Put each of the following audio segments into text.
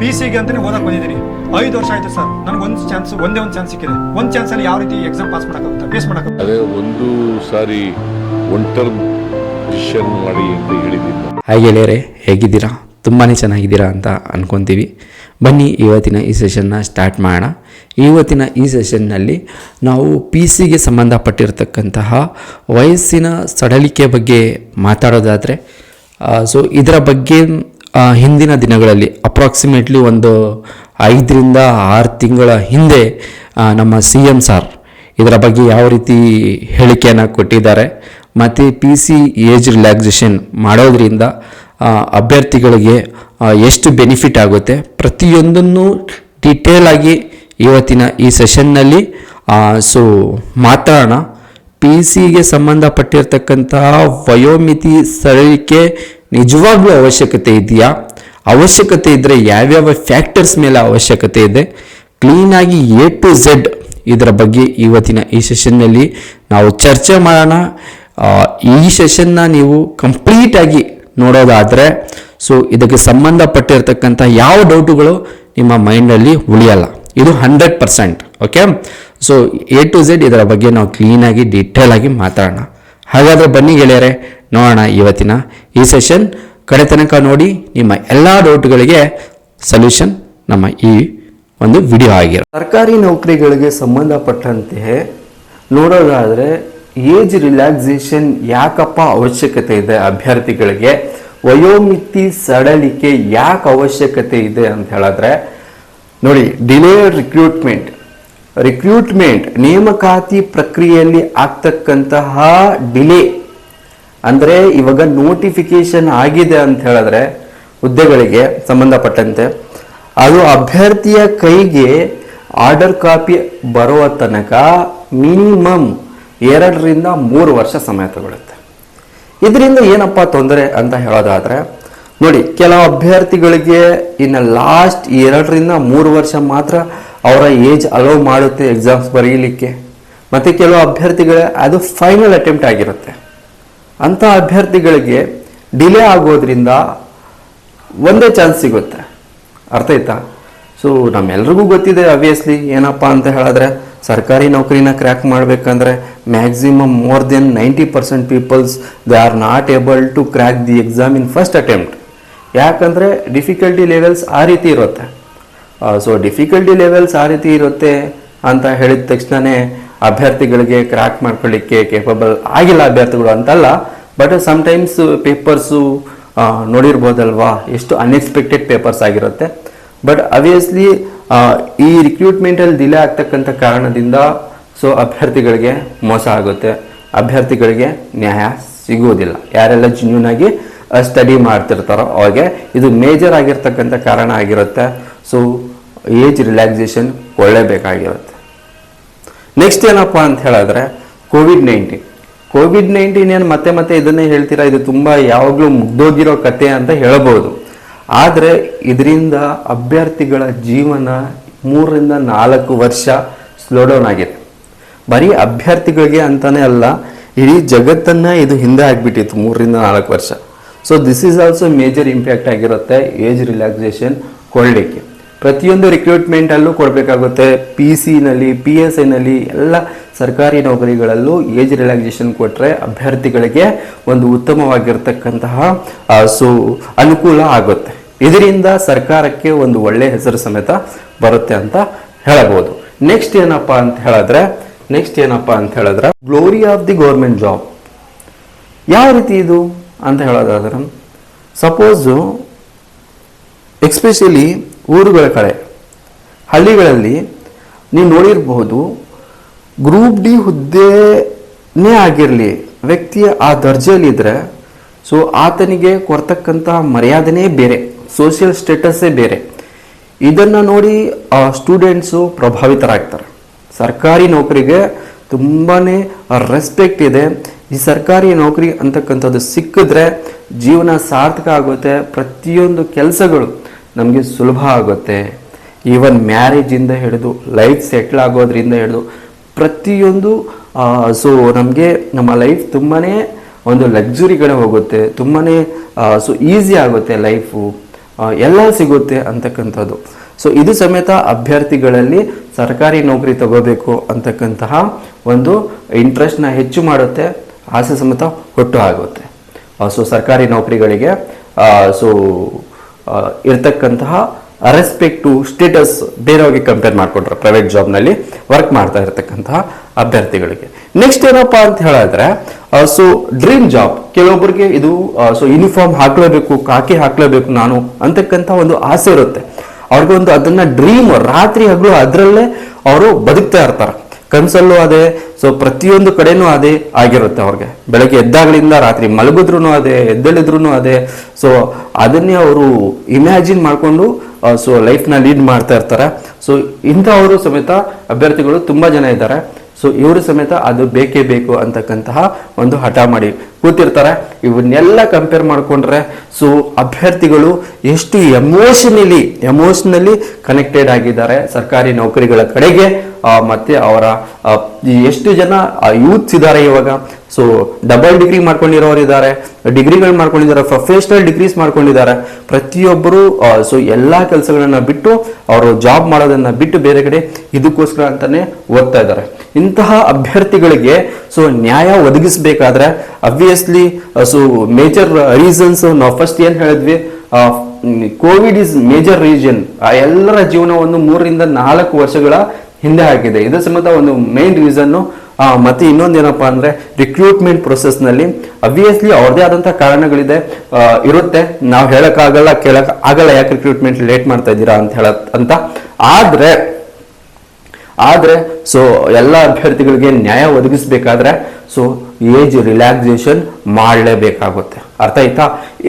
P ಸಿಗೆ ಅಂತಾನೆ ಓದಕ್ ಬಂದಿದ್ದೀನಿ. ಐದು ವರ್ಷ ಆಯ್ತು ಸರ್. ನನಗೆ ಒಂದು ಚಾನ್ಸ್ ಒಂದೇ ಒಂದು ಚಾನ್ಸ್ ಸಿಕ್ಕಿದೆ. ಒಂದು ಚಾನ್ಸಲ್ಲಿ ಯಾವ ರೀತಿ ಎಕ್ಸಾಮ್ ಪಾಸ್ ಮಾಡೋಕ್ಕಾಗುತ್ತೆ? ಫೇಸ್ ಮಾಡೋಕ್ಕಾಗುತ್ತೆ? ಅದೇ ಒಂದು ಸಾರಿ ಒನ್ ಟರ್ಮ್ ಡಿಸಿಷನ್ ಮಾಡಿ ಅಂತ ಹೇಳಿದ್ದೀನಿ. ಹಾಗೆ ಗೆಳೆಯರೆ ಹೇಗಿದ್ದೀರಾ? ತುಂಬಾ ಚೆನ್ನಾಗಿದ್ದೀರಾ ಅಂತ ಅನ್ಕೊತೀವಿ. ಬನ್ನಿ, ಇವತ್ತಿನ ಈ ಸೆಷನ್ನ ಸ್ಟಾರ್ಟ್ ಮಾಡೋಣ. ಇವತ್ತಿನ ಈ ಸೆಷನ್ನಲ್ಲಿ ನಾವು ಪಿ ಸಿಗೆ ಸಂಬಂಧಪಟ್ಟಿರತಕ್ಕಂತಹ ವಯಸ್ಸಿನ ಸಡಲಿಕೆ ಬಗ್ಗೆ ಮಾತಾಡೋದಾದರೆ ಸೊ ಇದರ ಬಗ್ಗೆ ಹಿಂದಿನ ದಿನಗಳಲ್ಲಿ ಅಪ್ರಾಕ್ಸಿಮೇಟ್ಲಿ ಒಂದು ಐದರಿಂದ ಆರು ತಿಂಗಳ ಹಿಂದೆ ನಮ್ಮ ಸಿ ಎಂ ಸಾರ್ ಇದರ ಬಗ್ಗೆ ಯಾವ ರೀತಿ ಹೇಳಿಕೆಯನ್ನು ಕೊಟ್ಟಿದ್ದಾರೆ, ಮತ್ತು ಪಿ ಸಿ ಏಜ್ ರಿಲ್ಯಾಕ್ಸೇಷನ್ ಮಾಡೋದ್ರಿಂದ ಅಭ್ಯರ್ಥಿಗಳಿಗೆ ಎಷ್ಟು ಬೆನಿಫಿಟ್ ಆಗುತ್ತೆ? ಪ್ರತಿಯೊಂದನ್ನು ಡೀಟೇಲ್ ಆಗಿ ಇವತ್ತಿನ ಈ ಸೆಷನ್ನಲ್ಲಿ ಸೊ ಮಾತಾಡೋಣ. ಪಿ ಸಿಗೆ ಸಂಬಂಧಪಟ್ಟಿರ್ತಕ್ಕಂತಹ ವಯೋಮಿತಿ ಸರಳಿಕೆ ನಿಜವಾಗ್ಲೂ ಅವಶ್ಯಕತೆ ಇದೆಯಾ? ಅವಶ್ಯಕತೆ ಇದ್ದರೆ ಯಾವ್ಯಾವ ಫ್ಯಾಕ್ಟರ್ಸ್ ಮೇಲೆ ಅವಶ್ಯಕತೆ ಇದೆ? ಕ್ಲೀನಾಗಿ ಎ ಟು ಝೆಡ್ ಇದರ ಬಗ್ಗೆ ಇವತ್ತಿನ ಈ ಸೆಷನ್ನಲ್ಲಿ ನಾವು ಚರ್ಚೆ ಮಾಡೋಣ. ಈ ಸೆಷನ್ನ ನೀವು ಕಂಪ್ಲೀಟಾಗಿ ನೋಡೋದಾದರೆ ಸೊ ಇದಕ್ಕೆ ಸಂಬಂಧಪಟ್ಟಿರ್ತಕ್ಕಂಥ ಯಾವ ಡೌಟುಗಳು ನಿಮ್ಮ ಮೈಂಡಲ್ಲಿ ಉಳಿಯಲ್ಲ. ಇದು hundred percent okay so A to Z ಇದರ ಬಗ್ಗೆ ನಾವು ಕ್ಲೀನಾಗಿ ಡೀಟೇಲ್ ಆಗಿ ಮಾತಾಡೋಣ. ಹಾಗಾದರೆ ಬನ್ನಿ ಗೆಳೆಯರೆ, ನೋಡೋಣ ಇವತ್ತಿನ ಈ ಸೆಷನ್ ಕಡೆ ತನಕ ನೋಡಿ, ನಿಮ್ಮ ಎಲ್ಲ ಡೌಟ್ಗಳಿಗೆ ಸೊಲ್ಯೂಷನ್ ನಮ್ಮ ಈ ಒಂದು ವಿಡಿಯೋ ಆಗಿರೋ ಸರ್ಕಾರಿ ನೌಕರಿಗಳಿಗೆ ಸಂಬಂಧಪಟ್ಟಂತೆ ನೋಡೋದಾದ್ರೆ ಏಜ್ ರಿಲ್ಯಾಕ್ಸೇಷನ್ ಯಾಕಪ್ಪ ಅವಶ್ಯಕತೆ ಇದೆ ಅಭ್ಯರ್ಥಿಗಳಿಗೆ? ವಯೋಮಿತಿ ಸಡಲಿಕೆ ಯಾಕೆ ಅವಶ್ಯಕತೆ ಇದೆ ಅಂತ ಹೇಳಿದ್ರೆ, ನೋಡಿ ಡಿಲೇ ರಿಕ್ರೂಟ್ಮೆಂಟ್ ರಿಕ್ರೂಟ್ಮೆಂಟ್ ನೇಮಕಾತಿ ಪ್ರಕ್ರಿಯೆಯಲ್ಲಿ ಆಗ್ತಕ್ಕಂತಹ ಡಿಲೇ ಅಂದರೆ ಇವಾಗ ನೋಟಿಫಿಕೇಶನ್ ಆಗಿದೆ ಅಂತ ಹೇಳಿದ್ರೆ, ಹುದ್ದೆಗಳಿಗೆ ಸಂಬಂಧಪಟ್ಟಂತೆ, ಅದು ಅಭ್ಯರ್ಥಿಯ ಕೈಗೆ ಆರ್ಡರ್ ಕಾಪಿ ಬರುವ ತನಕ ಮಿನಿಮಮ್ ಎರಡರಿಂದ ಮೂರು ವರ್ಷ ಸಮಯ ತಗೊಳುತ್ತೆ. ಇದರಿಂದ ಏನಪ್ಪ ತೊಂದರೆ ಅಂತ ಹೇಳೋದಾದರೆ, ನೋಡಿ, ಕೆಲವು ಅಭ್ಯರ್ಥಿಗಳಿಗೆ ಇನ್ನು ಲಾಸ್ಟ್ ಎರಡರಿಂದ ಮೂರು ವರ್ಷ ಮಾತ್ರ ಅವರ ಏಜ್ ಅಲೋ ಮಾಡುತ್ತೆ ಎಕ್ಸಾಮ್ಸ್ ಬರೀಲಿಕ್ಕೆ. ಮತ್ತು ಕೆಲವು ಅಭ್ಯರ್ಥಿಗಳ ಅದು ಫೈನಲ್ ಅಟೆಂಪ್ಟ್ ಆಗಿರುತ್ತೆ. ಅಂಥ ಅಭ್ಯರ್ಥಿಗಳಿಗೆ ಡಿಲೇ ಆಗೋದ್ರಿಂದ ಒಂದೇ ಚಾನ್ಸ್ ಸಿಗುತ್ತೆ. ಅರ್ಥ ಆಯ್ತಾ? ಸೊ ನಮ್ಮೆಲ್ರಿಗೂ ಗೊತ್ತಿದೆ ಅಬ್ವಿಯಸ್ಲಿ ಏನಪ್ಪ ಅಂತ ಹೇಳಿದ್ರೆ ಸರ್ಕಾರಿ ನೌಕರಿನ ಕ್ರ್ಯಾಕ್ ಮಾಡಬೇಕಂದ್ರೆ maximum more than ninety percent peoples they are not able to crack the exam in first attempt ಯಾಕಂದರೆ ಡಿಫಿಕಲ್ಟಿ ಲೆವೆಲ್ಸ್ ಆ ರೀತಿ ಇರುತ್ತೆ. ಸೊ ಡಿಫಿಕಲ್ಟಿ ಲೆವೆಲ್ಸ್ ಆ ರೀತಿ ಇರುತ್ತೆ ಅಂತ ಹೇಳಿದ ತಕ್ಷಣನೇ ಅಭ್ಯರ್ಥಿಗಳಿಗೆ ಕ್ರ್ಯಾಕ್ ಮಾಡ್ಕೊಳ್ಳಿಕ್ಕೆ ಕೇಪಬಲ್ ಆಗಿಲ್ಲ ಅಭ್ಯರ್ಥಿಗಳು ಅಂತಲ್ಲ ಬಟ್ ಸಮ್ಟೈಮ್ಸ್ ಪೇಪರ್ಸು ನೋಡಿರ್ಬೋದಲ್ವಾ? ಎಷ್ಟು ಅನ್ಎಕ್ಸ್ಪೆಕ್ಟೆಡ್ ಪೇಪರ್ಸ್ ಆಗಿರುತ್ತೆ. ಬಟ್ ಅವಿಯಸ್ಲಿ ಈ ರಿಕ್ರೂಟ್ಮೆಂಟಲ್ಲಿ ಡಿಲೇ ಆಗ್ತಕ್ಕಂಥ ಕಾರಣದಿಂದ ಸೊ ಅಭ್ಯರ್ಥಿಗಳಿಗೆ ಮೋಸ ಆಗುತ್ತೆ. ಅಭ್ಯರ್ಥಿಗಳಿಗೆ ನ್ಯಾಯ ಸಿಗುವುದಿಲ್ಲ. ಯಾರೆಲ್ಲ ಜೆನ್ಯೂನ್ ಆಗಿ ಸ್ಟಡಿ ಮಾಡ್ತಿರ್ತಾರೋ ಅವಾಗೆ ಇದು ಮೇಜರ್ ಆಗಿರ್ತಕ್ಕಂಥ ಕಾರಣ ಆಗಿರುತ್ತೆ. ಸೊ ಏಜ್ ರಿಲ್ಯಾಕ್ಸೇಷನ್ ಒಳ್ಳೇಬೇಕಾಗಿರುತ್ತೆ ನೆಕ್ಸ್ಟ್ ಏನಪ್ಪ ಅಂತ ಹೇಳಿದ್ರೆ ಕೋವಿಡ್ ನೈನ್ಟೀನ್ ಕೋವಿಡ್ ನೈನ್ಟೀನ್ ಏನು ಮತ್ತೆ ಮತ್ತೆ ಇದನ್ನೇ ಹೇಳ್ತೀರಾ? ಇದು ತುಂಬ ಯಾವಾಗಲೂ ಮುಗ್ದೋಗಿರೋ ಕತೆ ಅಂತ ಹೇಳಬಹುದು. ಆದರೆ ಇದರಿಂದ ಅಭ್ಯರ್ಥಿಗಳ ಜೀವನ ಮೂರರಿಂದ ನಾಲ್ಕು ವರ್ಷ ಸ್ಲೋ ಡೌನ್ ಆಗಿದೆ. ಬರೀ ಅಭ್ಯರ್ಥಿಗಳಿಗೆ ಅಂತಾನೆ ಅಲ್ಲ, ಇಡೀ ಜಗತ್ತನ್ನ ಇದು ಹಿಂದೆ ಆಗಿಬಿಟ್ಟಿತ್ತು ಮೂರರಿಂದ ನಾಲ್ಕು ವರ್ಷ. So this is also major impact ಆಗಿರುತ್ತೆ ಏಜ್ ರಿಲ್ಯಾಕ್ಸೇಷನ್ ಕೊಡಲಿಕ್ಕೆ. ಪ್ರತಿಯೊಂದು ರಿಕ್ರೂಟ್ಮೆಂಟಲ್ಲೂ ಕೊಡಬೇಕಾಗುತ್ತೆ. ಪಿ ಸಿನಲ್ಲಿ ಪಿ ಎಸ್ ಐನಲ್ಲಿ ಎಲ್ಲ ಸರ್ಕಾರಿ ನೌಕರಿಗಳಲ್ಲೂ ಏಜ್ ರಿಲ್ಯಾಕ್ಸೇಷನ್ ಕೊಟ್ಟರೆ ಅಭ್ಯರ್ಥಿಗಳಿಗೆ ಒಂದು ಉತ್ತಮವಾಗಿರ್ತಕ್ಕಂತಹ ಸೊ, ಅನುಕೂಲ ಆಗುತ್ತೆ. ಇದರಿಂದ ಸರ್ಕಾರಕ್ಕೆ ಒಂದು ಒಳ್ಳೆಯ ಹೆಸರು ಸಮೇತ ಬರುತ್ತೆ ಅಂತ ಹೇಳಬಹುದು. ನೆಕ್ಸ್ಟ್ ಏನಪ್ಪ ಅಂತ ಹೇಳಿದ್ರೆ ನೆಕ್ಸ್ಟ್ ಏನಪ್ಪ ಅಂತ ಹೇಳಿದ್ರೆ glory of the government job ಯಾವ ರೀತಿ ಇದು ಅಂತ ಹೇಳೋದಾದ್ರೆ ಸಪೋಸು ಎಕ್ಸ್ಪೆಷಲಿ ಊರುಗಳ ಕಡೆ, ಹಳ್ಳಿಗಳಲ್ಲಿ ನೀವು ನೋಡಿರಬಹುದು ಗ್ರೂಪ್ ಡಿ ಹುದ್ದೆನೇ ಆಗಿರಲಿ ವ್ಯಕ್ತಿ ಆ ದರ್ಜೆಯಲ್ಲಿದ್ದರೆ ಸೊ ಆತನಿಗೆ ಕೊಡ್ತಕ್ಕಂಥ ಮರ್ಯಾದೆನೇ ಬೇರೆ ಸೋಷಿಯಲ್ ಸ್ಟೇಟಸ್ಸೇ ಬೇರೆ. ಇದನ್ನು ನೋಡಿ ಸ್ಟೂಡೆಂಟ್ಸು ಪ್ರಭಾವಿತರಾಗ್ತಾರೆ. ಸರ್ಕಾರಿ ನೌಕರಿಗೆ ತುಂಬಾ ರೆಸ್ಪೆಕ್ಟ್ ಇದೆ. ಈ ಸರ್ಕಾರಿ ನೌಕರಿ ಅಂತಕ್ಕಂಥದ್ದು ಸಿಕ್ಕಿದ್ರೆ ಜೀವನ ಸಾರ್ಥಕ ಆಗುತ್ತೆ. ಪ್ರತಿಯೊಂದು ಕೆಲಸಗಳು ನಮಗೆ ಸುಲಭ ಆಗುತ್ತೆ. ಈವನ್ ಮ್ಯಾರೇಜಿಂದ ಹಿಡಿದು ಲೈಫ್ ಸೆಟ್ಲ್ ಆಗೋದ್ರಿಂದ ಹಿಡಿದು ಪ್ರತಿಯೊಂದು ಸೊ ನಮಗೆ ನಮ್ಮ ಲೈಫ್ ತುಂಬಾ ಒಂದು ಲಕ್ಸುರಿ ಕಡೆ ಹೋಗುತ್ತೆ. ತುಂಬಾ ಸೊ ಈಸಿ ಆಗುತ್ತೆ ಲೈಫು ಎಲ್ಲ ಸಿಗುತ್ತೆ ಅಂತಕ್ಕಂಥದ್ದು. ಸೊ ಇದು ಸಮೇತ ಅಭ್ಯರ್ಥಿಗಳಲ್ಲಿ ಸರ್ಕಾರಿ ನೌಕರಿ ತಗೋಬೇಕು ಅಂತಕ್ಕಂತಹ ಒಂದು ಇಂಟ್ರೆಸ್ಟ್ನ ಹೆಚ್ಚು ಮಾಡುತ್ತೆ. ಆಸೆ ಸಮೇತ ಹೊಟ್ಟು ಆಗುತ್ತೆ. ಸೊ ಸರ್ಕಾರಿ ನೌಕರಿಗಳಿಗೆ ಸೊ ಇರ್ತಕ್ಕಂತಹ ರೆಸ್ಪೆಕ್ಟು ಸ್ಟೇಟಸ್ ಬೇರೆಯವ್ರಿಗೆ ಕಂಪೇರ್ ಮಾಡ್ಕೊಂಡ್ರೆ ಪ್ರೈವೇಟ್ ಜಾಬ್ನಲ್ಲಿ ವರ್ಕ್ ಮಾಡ್ತಾ ಇರತಕ್ಕಂತಹ ಅಭ್ಯರ್ಥಿಗಳಿಗೆ. ನೆಕ್ಸ್ಟ್ ಏನಪ್ಪ ಅಂತ ಹೇಳಿದ್ರೆ ಸೊ ಡ್ರೀಮ್ ಜಾಬ್ ಕೆಲವೊಬ್ಬರಿಗೆ ಇದು ಸೊ ಯೂನಿಫಾರ್ಮ್ ಹಾಕ್ಲೇಬೇಕು ಕಾಕಿ ಹಾಕ್ಲೇಬೇಕು ನಾನು ಅಂತಕ್ಕಂಥ ಒಂದು ಆಸೆ ಇರುತ್ತೆ. ಅವ್ರಿಗೆ ಒಂದು ಅದನ್ನ ಡ್ರೀಮ್ ರಾತ್ರಿ ಹಗಲು ಅದರಲ್ಲೇ ಅವರು ಬದುಕ್ತಾ ಇರ್ತಾರೆ. ಕನ್ಸಲ್ಲೂ ಅದೇ ಸೊ ಪ್ರತಿಯೊಂದು ಕಡೆನೂ ಅದೇ ಆಗಿರುತ್ತೆ ಅವ್ರಿಗೆ. ಬೆಳಗ್ಗೆ ಎದ್ದಾಗಲಿಂದ ರಾತ್ರಿ ಮಲಗಿದ್ರು ಅದೇ ಎದ್ದೇಳಿದ್ರು ಅದೇ ಸೊ ಅದನ್ನೇ ಅವರು ಇಮ್ಯಾಜಿನ್ ಮಾಡಿಕೊಂಡು ಸೊ ಲೈಫ್ನ ಲೀಡ್ ಮಾಡ್ತಾ ಇರ್ತಾರೆ. ಸೊ ಇಂಥವರು ಸಮೇತ ಅಭ್ಯರ್ಥಿಗಳು ತುಂಬ ಜನ ಇದ್ದಾರೆ. ಸೊ ಇವರು ಸಮೇತ ಅದು ಬೇಕೇ ಬೇಕು ಅಂತಕ್ಕಂತಹ ಒಂದು ಹಠ ಮಾಡಿ ಕೂತಿರ್ತಾರೆ. ಇವನ್ನೆಲ್ಲ ಕಂಪೇರ್ ಮಾಡಿಕೊಂಡ್ರೆ ಸೊ ಅಭ್ಯರ್ಥಿಗಳು ಎಷ್ಟು ಎಮೋಷನಲಿ ಎಮೋಷನಲಿ ಕನೆಕ್ಟೆಡ್ ಆಗಿದ್ದಾರೆ ಸರ್ಕಾರಿ ನೌಕರಿಗಳ ಕಡೆಗೆ. ಮತ್ತೆ ಅವರ ಎಷ್ಟು ಜನ ಯೂತ್ಸ್ ಇದ್ದಾರೆ ಇವಾಗ. ಸೊ ಡಬಲ್ ಡಿಗ್ರಿ ಮಾಡ್ಕೊಂಡಿರೋರು ಇದ್ದಾರೆ ಡಿಗ್ರಿಗಳು ಮಾಡ್ಕೊಂಡಿದ್ದಾರೆ ಪ್ರೊಫೆಷನಲ್ ಡಿಗ್ರೀಸ್ ಮಾಡ್ಕೊಂಡಿದ್ದಾರೆ. ಪ್ರತಿಯೊಬ್ಬರು ಸೊ ಎಲ್ಲ ಕೆಲಸಗಳನ್ನ ಬಿಟ್ಟು, ಅವರು ಜಾಬ್ ಮಾಡೋದನ್ನ ಬಿಟ್ಟು ಬೇರೆ ಕಡೆ ಇದಕ್ಕೋಸ್ಕರ ಅಂತಾನೆ ಓದ್ತಾ ಇದ್ದಾರೆ. ಇಂತಹ ಅಭ್ಯರ್ಥಿಗಳಿಗೆ ಸೊ ನ್ಯಾಯ ಒದಗಿಸಬೇಕಾದ್ರೆ ಅಬ್ವಿಯಸ್ಲಿ ಸೊ ಮೇಜರ್ ರೀಸನ್ಸ್ ನಾವು ಫಸ್ಟ್ ಏನ್ ಹೇಳಿದ್ವಿ ಕೋವಿಡ್ ಇಸ್ ಮೇಜರ್ ರೀಜನ್ ಎಲ್ಲರ ಜೀವನವನ್ನು ಮೂರರಿಂದ ನಾಲ್ಕು ವರ್ಷಗಳ ಹಿಂದೆ ಹಾಕಿದೆ. ಇದು ಸಮೇತ ಒಂದು ಮೇನ್ ರೀಸನ್ನು ಮತ್ತೆ ಇನ್ನೊಂದೇನಪ್ಪ ಅಂದ್ರೆ ರಿಕ್ರೂಟ್ಮೆಂಟ್ ಪ್ರೊಸೆಸ್ನಲ್ಲಿ ಅಬ್ವಿಯಸ್ಲಿ ಅವ್ರದೇ ಆದಂಥ ಕಾರಣಗಳಿದೆ. ಇರುತ್ತೆ. ನಾವು ಹೇಳೋಕ್ಕಾಗಲ್ಲ, ಕೇಳಕ್ ಆಗಲ್ಲ ಯಾಕೆ ರಿಕ್ರೂಟ್ಮೆಂಟ್ ಲೇಟ್ ಮಾಡ್ತಾ ಇದ್ದೀರಾ ಅಂತ ಹೇಳ ಅಂತ. ಆದ್ರೆ ಆದ್ರೆ ಸೊ ಎಲ್ಲ ಅಭ್ಯರ್ಥಿಗಳಿಗೆ ನ್ಯಾಯ ಒದಗಿಸಬೇಕಾದ್ರೆ ಸೊ ಏಜ್ ರಿಲ್ಯಾಕ್ಸೇಷನ್ ಮಾಡಲೇಬೇಕಾಗುತ್ತೆ. ಅರ್ಥ ಆಯ್ತಾ?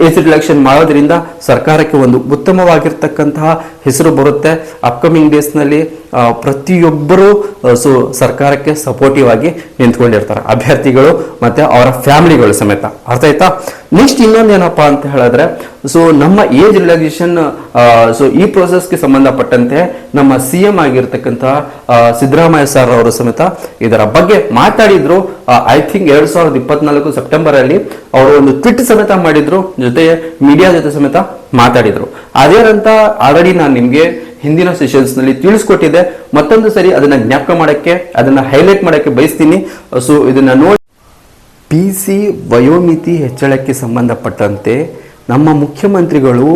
ಏಜ್ ರಿಲ್ಯಾಕ್ಸೇಷನ್ ಮಾಡೋದ್ರಿಂದ ಸರ್ಕಾರಕ್ಕೆ ಒಂದು ಉತ್ತಮವಾಗಿರ್ತಕ್ಕಂತಹ ಹೆಸರು ಬರುತ್ತೆ. ಅಪ್ಕಮಿಂಗ್ ಡೇಸ್ನಲ್ಲಿ ಪ್ರತಿಯೊಬ್ಬರು ಸೊ ಸರ್ಕಾರಕ್ಕೆ ಸಪೋರ್ಟಿವ್ ಆಗಿ ನಿಂತ್ಕೊಂಡಿರ್ತಾರೆ. ಅಭ್ಯರ್ಥಿಗಳು ಮತ್ತು ಅವರ ಫ್ಯಾಮಿಲಿಗಳು ಸಮೇತ. ಅರ್ಥ ಆಯ್ತಾ? ನೆಕ್ಸ್ಟ್ ಏನಪ್ಪ ಅಂತ ಹೇಳಿದ್ರೆ, ಸೊ ನಮ್ಮ ಏಜ್ ರಿಲ್ಯಾಕ್ಸೇಷನ್ ಸೊ ಈ ಪ್ರೋಸೆಸ್ಗೆ ಸಂಬಂಧಪಟ್ಟಂತೆ ನಮ್ಮ ಸಿ ಎಂ ಆಗಿರ್ತಕ್ಕಂತಹ ಸಿದ್ದರಾಮಯ್ಯ ಸರ್ ಅವರು ಸಮೇತ ಇದರ ಬಗ್ಗೆ ಮಾತಾಡಿದ್ರು. ಐ ಥಿಂಕ್ ಎರಡ್ ಸಾವಿರದ ಇಪ್ಪತ್ನಾಲ್ಕು ಸೆಪ್ಟೆಂಬರ್ ಅಲ್ಲಿ ಅವರು ಒಂದು ಟ್ವಿಟ್ ಸಮೇತ ಮಾಡಿದ್ರು, ಜೊತೆ ಮೀಡಿಯಾ ಜೊತೆ ಸಮೇತ ಮಾತಾಡಿದ್ರು. ಅದೇನಂತ ಆಲ್ರೆಡಿ ನಾನು ನಿಮ್ಗೆ ಹಿಂದಿನ ಸೆಷನ್ಸ್ನಲ್ಲಿ ತಿಳಿಸ್ಕೊಟ್ಟಿದ್ದೆ. ಮತ್ತೊಂದು ಸರಿ ಅದನ್ನ ಜ್ಞಾಪಕ ಮಾಡಕ್ಕೆ, ಅದನ್ನ ಹೈಲೈಟ್ ಮಾಡಕ್ಕೆ ಬಯಸ್ತೀನಿ. ಸೊ ಇದನ್ನ ನೋಡಿ. ಪಿ ಸಿ ವಯೋಮಿತಿ ಹೆಚ್ಚಳಕ್ಕೆ ಸಂಬಂಧಪಟ್ಟಂತೆ ನಮ್ಮ ಮುಖ್ಯಮಂತ್ರಿಗಳು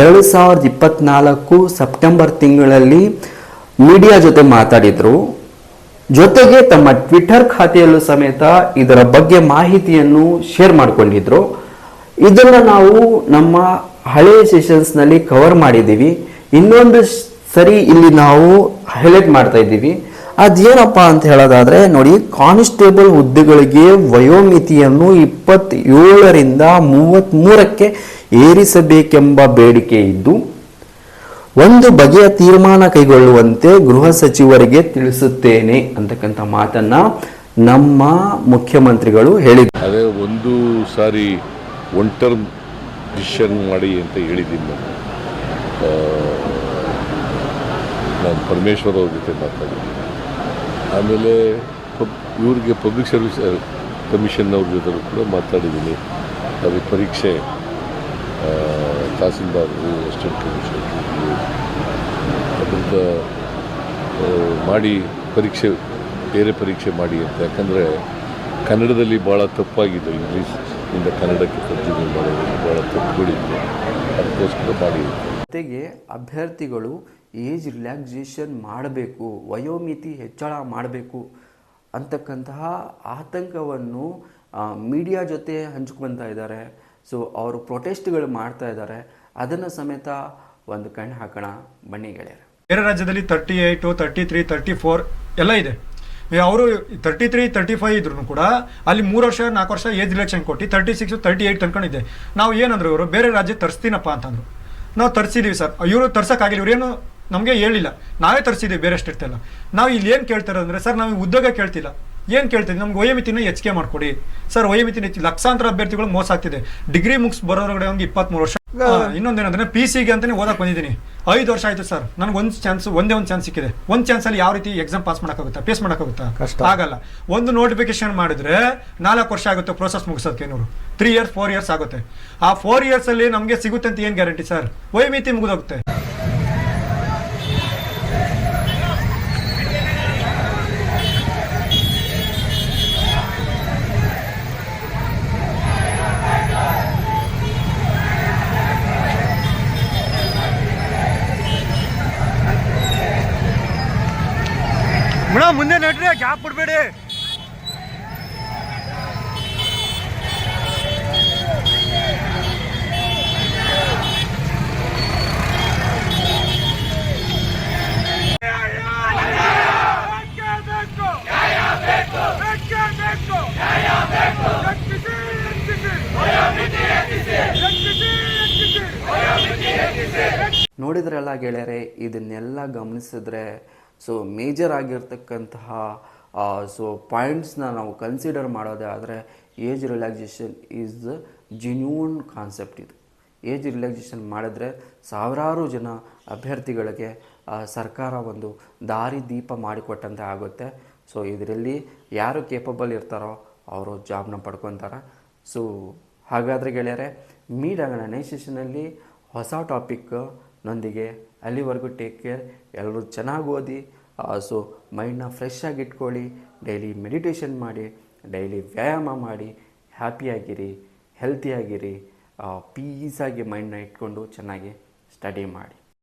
ಎರಡು ಸಾವಿರದ ಇಪ್ಪತ್ನಾಲ್ಕು ಸೆಪ್ಟೆಂಬರ್ ತಿಂಗಳಲ್ಲಿ ಮೀಡಿಯಾ ಜೊತೆ ಮಾತಾಡಿದ್ರು. ಜೊತೆಗೆ ತಮ್ಮ ಟ್ವಿಟರ್ ಖಾತೆಯಲ್ಲೂ ಸಮೇತ ಇದರ ಬಗ್ಗೆ ಮಾಹಿತಿಯನ್ನು ಶೇರ್ ಮಾಡಿಕೊಂಡಿದ್ರು. ಇದನ್ನ ನಾವು ನಮ್ಮ ಹಳೆಯ ಸೆಷನ್ಸ್ನಲ್ಲಿ ಕವರ್ ಮಾಡಿದ್ದೀವಿ. ಇನ್ನೊಂದು ಸರಿ ಇಲ್ಲಿ ನಾವು ಹೈಲೈಟ್ ಮಾಡ್ತಾ ಇದ್ದೀವಿ. ಅದೇನಪ್ಪ ಅಂತ ಹೇಳೋದಾದರೆ, ನೋಡಿ ಕಾನ್ಸ್ಟೇಬಲ್ ಹುದ್ದೆಗಳಿಗೆ ವಯೋಮಿತಿಯನ್ನು ಇಪ್ಪತ್ತೇಳರಿಂದ ಮೂವತ್ತ್ಮೂರಕ್ಕೆ ಏರಿಸಬೇಕೆಂಬ ಬೇಡಿಕೆ ಇದ್ದು ಒಂದು ಬಗೆಯ ತೀರ್ಮಾನ ಕೈಗೊಳ್ಳುವಂತೆ ಗೃಹ ಸಚಿವರಿಗೆ ತಿಳಿಸುತ್ತೇನೆ ಅಂತಕ್ಕಂಥ ಮಾತನ್ನ ನಮ್ಮ ಮುಖ್ಯಮಂತ್ರಿಗಳು ಹೇಳಿದ್ದಾರೆ ಅದೇ ಒಂದು ಸಾರಿ ಒನ್ ಟರ್ಮ್ ಡಿಸಿಷನ್ ಮಾಡಿ ಅಂತ ಹೇಳಿದ್ದೀನಿ ನಾನು. ಪರಮೇಶ್ವರ್ ಅವ್ರ ಜೊತೆ ಮಾತಾಡಿದ್ದೀನಿ. ಆಮೇಲೆ ಪಬ್, ಇವ್ರಿಗೆ ಪಬ್ಲಿಕ್ ಸರ್ವಿಸ್ ಕಮಿಷನ್ ಅವ್ರ ಜೊತೆ ಕೂಡ ಮಾತಾಡಿದ್ದೀನಿ. ಅದಕ್ಕೆ ಪರೀಕ್ಷೆ ತಹಸೀಲ್ದಾರರು ಎಸ್ಟೇಟ್ ಕಮಿಷನರ್ ಅದರಿಂದ ಮಾಡಿ ಪರೀಕ್ಷೆ, ಬೇರೆ ಪರೀಕ್ಷೆ ಮಾಡಿ ಅಂತ. ಯಾಕಂದರೆ ಕನ್ನಡದಲ್ಲಿ ಭಾಳ ತಪ್ಪಾಗಿದೆ ಇಂಗ್ಲೀಷ್ ಇಂದ ಕನ್ನಡಕ್ಕೆ ತರ್ಜುಮೆ ಮಾಡೋದು. ಭಾಳ ತಪ್ಪುಗಳಿದೆ ಅದಕ್ಕೋಸ್ಕರ ಮಾಡಿ. ಜೊತೆಗೆ ಅಭ್ಯರ್ಥಿಗಳು ಏಜ್ ರಿಲ್ಯಾಕ್ಸೇಷನ್ ಮಾಡಬೇಕು, ವಯೋಮಿತಿ ಹೆಚ್ಚಳ ಮಾಡಬೇಕು ಅಂತಕ್ಕಂತಹ ಆತಂಕವನ್ನು ಮೀಡಿಯಾ ಜೊತೆ ಹಂಚ್ಕೊತಾ ಇದ್ದಾರೆ. ಸೊ ಅವರು ಪ್ರೊಟೆಸ್ಟ್ಗಳು ಮಾಡ್ತಾ ಇದ್ದಾರೆ. ಅದನ್ನು ಸಮೇತ ಒಂದು ಕಣ್ಣು ಹಾಕೋಣ. ಬನ್ನಿ ಗೆಳೆಯರು. ಬೇರೆ ರಾಜ್ಯದಲ್ಲಿ thirty eight thirty three thirty four ಎಲ್ಲ ಇದೆ. ಅವರು ತರ್ಟಿ ತ್ರೀ ತರ್ಟಿ ಫೈವ್ ಇದ್ರು ಕೂಡ ಅಲ್ಲಿ ಮೂರು ವರ್ಷ, ನಾಲ್ಕು ವರ್ಷ ಏಜ್ ರಿಲೆಕ್ಷನ್ ಕೊಟ್ಟು ತರ್ಟಿ ಸಿಕ್ಸ್ ತರ್ಟಿ ಏಯ್ಟ್ ತನ್ಕೊಂಡಿದ್ದೆ. ನಾವು ಏನಂದ್ರು ಇವರು, ಬೇರೆ ರಾಜ್ಯ ತರಿಸ್ತೀನಪ್ಪ ಅಂತಂದ್ರು. ನಾವು ತರಿಸಿದೀವಿ ಸರ್. ಇವರು ತರ್ಸಕ್ಕಾಗಿಲ್ಲ. ಇವರೇನು ನಮಗೆ ಹೇಳಿಲ್ಲ. ನಾವೇ ತರಿಸಿದ್ದೀವಿ ಬೇರೆ ಸ್ಟೇಟ್ ಎಲ್ಲ. ನಾವು ಇಲ್ಲಿ ಏನು ಕೇಳ್ತಾರೆ ಅಂದರೆ ಸರ್, ನಾವು ಉದ್ಯೋಗ ಕೇಳ್ತಿಲ್ಲ. ಏನು ಕೇಳ್ತೀನಿ? ನಮ್ಗೆ ವಯೋಮಿತಿನ ಹೆಚ್ಚಿಗೆ ಮಾಡ್ಕೊಡಿ. ಸರ್ ವಯೋಮಿತಿನ ಹೆಚ್ಚು ಲಕ್ಷಾಂತರ ಅಭ್ಯರ್ಥಿಗಳು ಮೋಸ ಆಗ್ತಿದೆ. ಡಿಗ್ರಿ ಮುಗಿಸ್ ಬರೋರ್ಗಡೆ ಒಂದು ಇಪ್ಪತ್ತ್ಮೂರು ವರ್ಷ. ಇನ್ನೊಂದೇನಂದ್ರೆ ಪಿ ಸಿಗೆ ಅಂತಾನೆ ಓದಕ್ ಬಂದಿದ್ದೀನಿ. ಐದು ವರ್ಷ ಆಯ್ತು ಸರ್. ನನಗೆ ಒಂದು ಚಾನ್ಸ್ ಒಂದೇ ಒಂದು ಚಾನ್ಸ್ ಸಿಕ್ಕಿದೆ. ಒಂದು ಚಾನ್ಸಲ್ಲಿ ಯಾವ ರೀತಿ ಎಕ್ಸಾಮ್ ಪಾಸ್ ಮಾಡೋಕ್ಕಾಗುತ್ತಾ? ಪೇಸ್ ಮಾಡೋಕ್ಕಾಗುತ್ತಾ? ಕಷ್ಟ. ಆಗಲ್ಲ. ಒಂದು ನೋಟಿಫಿಕೇಶನ್ ಮಾಡಿದ್ರೆ ನಾಲ್ಕು ವರ್ಷ ಆಗುತ್ತೆ ಪ್ರೋಸೆಸ್ ಮುಗಿಸೋದಕ್ಕೆ ನೂರು ತ್ರೀ ಇಯರ್ಸ್ ಫೋರ್ ಇಯರ್ಸ್ ಆಗುತ್ತೆ. ಆ ಫೋರ್ ಇಯರ್ಸಲ್ಲಿ ನಮಗೆ ಸಿಗುತ್ತೆ ಅಂತ ಏನು ಗ್ಯಾರಂಟಿ ಸರ್? ವಯೋಮಿತಿ ಮುಗಿದೋಗುತ್ತೆ. ನೋಡಿದ್ರೆಲ್ಲ ನೋಡಿದ್ರಲ್ಲ ಗೆಳೆಯರೆ ಇದನ್ನೆಲ್ಲ ಗಮನಿಸಿದ್ರೆ ಸೊ ಮೇಜರ್ ಆಗಿರ್ತಕ್ಕಂತಹ ಸೊ ಪಾಯಿಂಟ್ಸ್ನ ನಾವು ಕನ್ಸಿಡರ್ ಮಾಡೋದೇ ಆದರೆ age relaxation is the genuine concept ಇದು. ಏಜ್ ರಿಲ್ಯಾಕ್ಸೇಷನ್ ಮಾಡಿದ್ರೆ ಸಾವಿರಾರು ಜನ ಅಭ್ಯರ್ಥಿಗಳಿಗೆ ಸರ್ಕಾರ ಒಂದು ದಾರಿ ದೀಪ ಮಾಡಿಕೊಟ್ಟಂತೆ ಆಗುತ್ತೆ. ಸೊ ಇದರಲ್ಲಿ ಯಾರು ಕೇಪಬಲ್ ಇರ್ತಾರೋ ಅವರು ಜಾಬ್ನ ಪಡ್ಕೊತಾರೆ. ಸೊ ಹಾಗಾದರೆ ಗೆಳೆಯರೆ ಮೀಟ್ ಆಗೋಣ ನೆಕ್ಸ್ಟ್ ಸೆಷನಲ್ಲಿ ಹೊಸ ಟಾಪಿಕ್ ನೊಂದಿಗೆ ಅಲ್ಲಿವರೆಗೂ ಟೇಕ್ ಕೇರ್ ಎಲ್ಲರೂ ಚೆನ್ನಾಗಿ ಓದಿ ಸೊ ಮೈಂಡನ್ನ ಫ್ರೆಶ್ ಆಗಿ ಇಟ್ಕೊಳ್ಳಿ ಡೈಲಿ ಮೆಡಿಟೇಷನ್ ಮಾಡಿ ಡೈಲಿ ವ್ಯಾಯಾಮ ಮಾಡಿ ಹ್ಯಾಪಿಯಾಗಿರಿ ಹೆಲ್ತಿಯಾಗಿರಿ ಪೀಸಾಗಿ ಮೈಂಡ್ನ ಇಟ್ಕೊಂಡು ಚೆನ್ನಾಗಿ ಸ್ಟಡಿ ಮಾಡಿ.